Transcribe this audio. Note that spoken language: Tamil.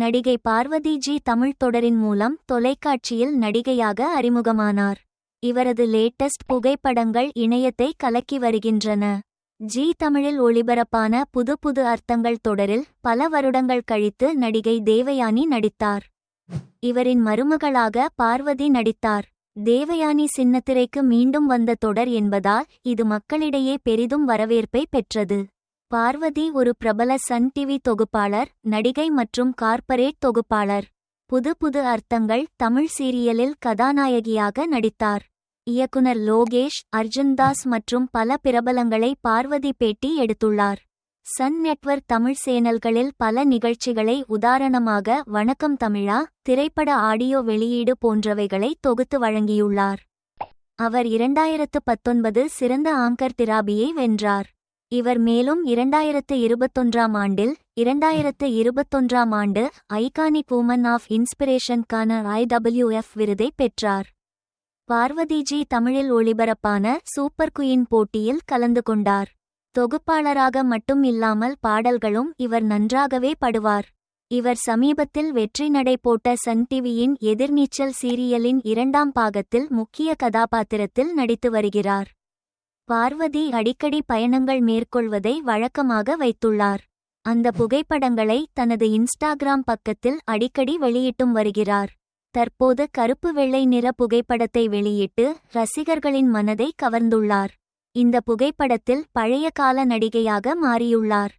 நடிகை பார்வதி ஜி தமிழ் தொடரின் மூலம் தொலைக்காட்சியில் நடிகையாக அறிமுகமானார். இவரது லேட்டஸ்ட் புகைப்படங்கள் இணையத்தை கலக்கி வருகின்றன. ஜி தமிழில் ஒளிபரப்பான புது புது அர்த்தங்கள் தொடரில் பல வருடங்கள் கழித்து நடிகை தேவயானி நடித்தார். இவரின் மருமகளாக பார்வதி நடித்தார். தேவயானி சின்னத்திரைக்கு மீண்டும் வந்த தொடர் என்பதால் இது மக்களிடையே பெரிதும் வரவேற்பை பெற்றது. பார்வதி ஒரு பிரபல சன் டிவி தொகுப்பாளர் நடிகை மற்றும் கார்ப்பரேட் தொகுப்பாளர். புது புது அர்த்தங்கள் தமிழ் சீரியலில் கதாநாயகியாக நடித்தார். இயக்குனர் லோகேஷ் அர்ஜுன்தாஸ் மற்றும் பல பிரபலங்களை பார்வதி பேட்டி எடுத்துள்ளார். சன் நெட்வொர்க் தமிழ் சேனல்களில் பல நிகழ்ச்சிகளை உதாரணமாக வணக்கம் தமிழா திரைப்பட ஆடியோ வெளியீடு போன்றவைகளை தொகுத்து வழங்கியுள்ளார். அவர் இரண்டாயிரத்து பத்தொன்பது சிறந்த ஆங்கர் திராபியை வென்றார். இவர் மேலும் இரண்டாயிரத்து இருபத்தொன்றாம் ஆண்டில் இரண்டாயிரத்து இருபத்தொன்றாம் ஆண்டு ஐகானிக் உமன் ஆஃப் இன்ஸ்பிரேஷன்கான ஐடபிள்யூஎஃப் விருதை பெற்றார். பார்வதிஜி தமிழில் ஒளிபரப்பான சூப்பர் குயின் போட்டியில் கலந்து கொண்டார். தொகுப்பாளராக மட்டும் இல்லாமல் பாடல்களும் இவர் நன்றாகவே படுவார். இவர் சமீபத்தில் வெற்றி நடை போட்ட சன் டிவியின் எதிர்நீச்சல் சீரியலின் இரண்டாம் பாகத்தில் முக்கிய கதாபாத்திரத்தில் நடித்து வருகிறார். பார்வதி அடிக்கடி பயணங்கள் மேற்கொள்வதை வழக்கமாக வைத்துள்ளார். அந்த புகைப்படங்களை தனது இன்ஸ்டாகிராம் பக்கத்தில் அடிக்கடி வெளியிட்டும் வருகிறார். தற்போது கருப்பு வெள்ளை நிற புகைப்படத்தை வெளியிட்டு ரசிகர்களின் மனதை கவர்ந்துள்ளார். இந்த புகைப்படத்தில் பழைய கால நடிகையாக மாறியுள்ளார்.